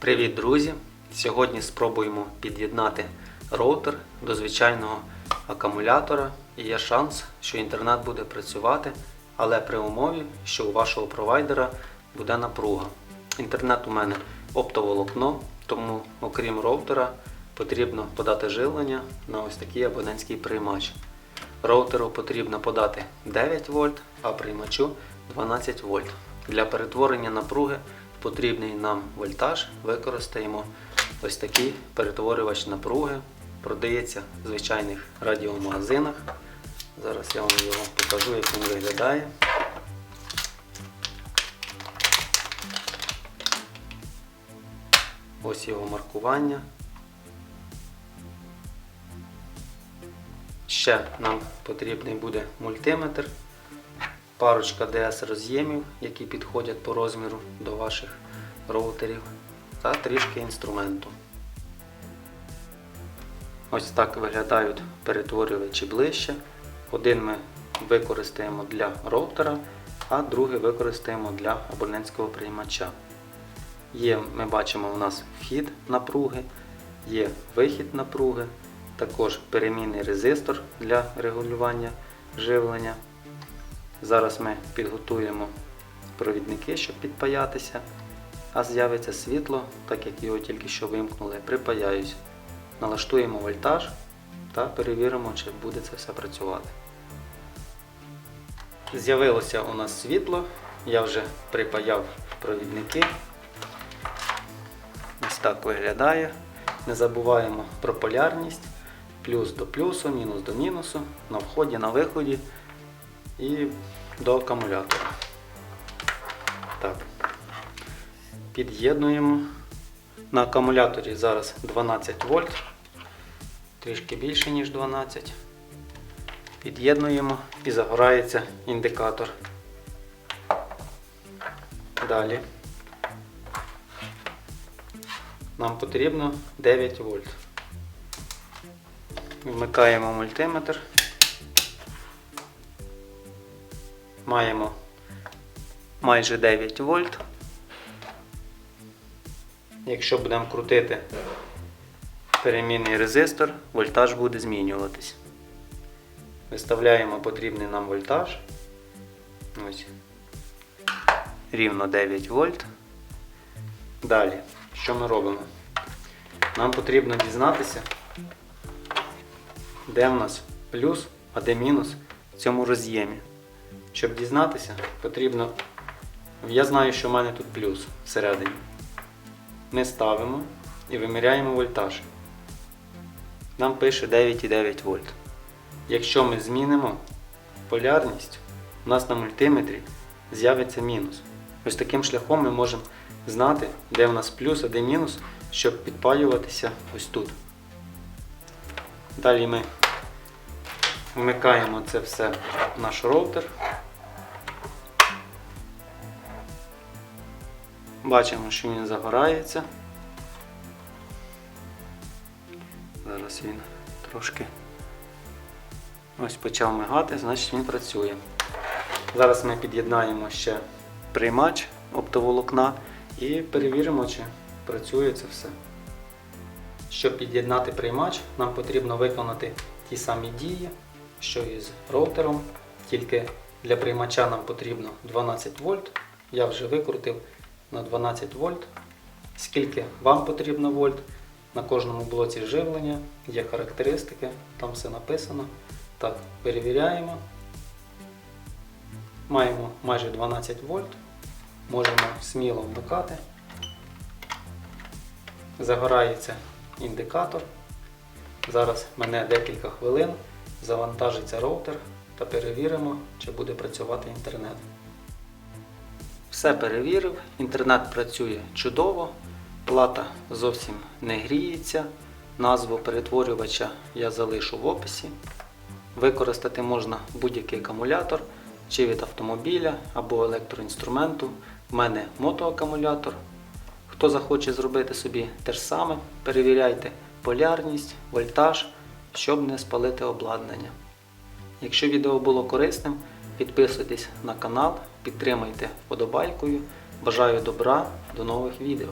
Привіт, друзі! Сьогодні спробуємо під'єднати роутер до звичайного акумулятора і є шанс, що інтернет буде працювати, але при умові, що у вашого провайдера буде напруга. Інтернет у мене оптоволокно, тому окрім роутера потрібно подати живлення на ось такий абонентський приймач. Роутеру потрібно подати 9 вольт, а приймачу 12 вольт. Для перетворення напруги потрібний нам вольтаж використаємо ось такий перетворювач напруги. Продається в звичайних радіомагазинах. Зараз я вам його покажу, як він виглядає. Ось його маркування. Ще нам потрібний буде мультиметр, парочка DS роз'ємів, які підходять по розміру до ваших роутерів, та трішки інструменту. Ось так виглядають перетворювачі ближче. Один ми використаємо для роутера, а другий використаємо для абонентського приймача. Є, ми бачимо, у нас вхід напруги, є вихід напруги, також перемінний резистор для регулювання живлення. Зараз ми підготуємо провідники, щоб підпаятися, а з'явиться світло, так як його тільки що вимкнули, припаяюсь. Налаштуємо вольтаж та перевіримо, чи буде це все працювати. З'явилося у нас світло, я вже припаяв провідники. Ось так виглядає. Не забуваємо про полярність. Плюс до плюсу, мінус до мінусу, на вході, на виході і до акумулятора. Так. Під'єднуємо. На акумуляторі зараз 12 вольт, трішки більше, ніж 12. Під'єднуємо і загорається індикатор. Далі. Нам потрібно 9 вольт. Вмикаємо мультиметр. Маємо майже 9 вольт. Якщо будемо крутити перемінний резистор, вольтаж буде змінюватись. Виставляємо потрібний нам вольтаж. Ось. Рівно 9 вольт. Далі, що ми робимо? Нам потрібно дізнатися, де в нас плюс, а де мінус в цьому роз'ємі. Щоб дізнатися, потрібно. Я знаю, що в мене тут плюс всередині. Ми ставимо і виміряємо вольтаж. Нам пише 9,9 вольт. Якщо ми змінимо полярність, у нас на мультиметрі з'явиться мінус. Ось таким шляхом ми можемо знати, де в нас плюс, а де мінус, щоб підпалюватися ось тут. Далі ми вмикаємо це все в наш роутер. Бачимо, що він загорається. Зараз він трошки ось почав мигати, значить він працює. Зараз ми під'єднаємо ще приймач оптоволокна і перевіримо, чи працює це все. Щоб під'єднати приймач, нам потрібно виконати ті самі дії, що і з роутером. Тільки для приймача нам потрібно 12 вольт. Я вже викрутив на 12 вольт. Скільки вам потрібно вольт? На кожному блоці живлення є характеристики, там все написано. Так, перевіряємо. Маємо майже 12 вольт. Можемо сміло вмикати. Загорається індикатор. Зараз мене декілька хвилин, завантажиться роутер та перевіримо, чи буде працювати інтернет. Все перевірив, інтернет працює чудово, плата зовсім не гріється. Назву перетворювача я залишу в описі. Використати можна будь-який акумулятор, чи від автомобіля або електроінструменту. В мене мотоакумулятор. Хто захоче зробити собі те ж саме, перевіряйте полярність, вольтаж, щоб не спалити обладнання. Якщо відео було корисним, підписуйтесь на канал, підтримайте вподобайкою. Бажаю добра, до нових відео.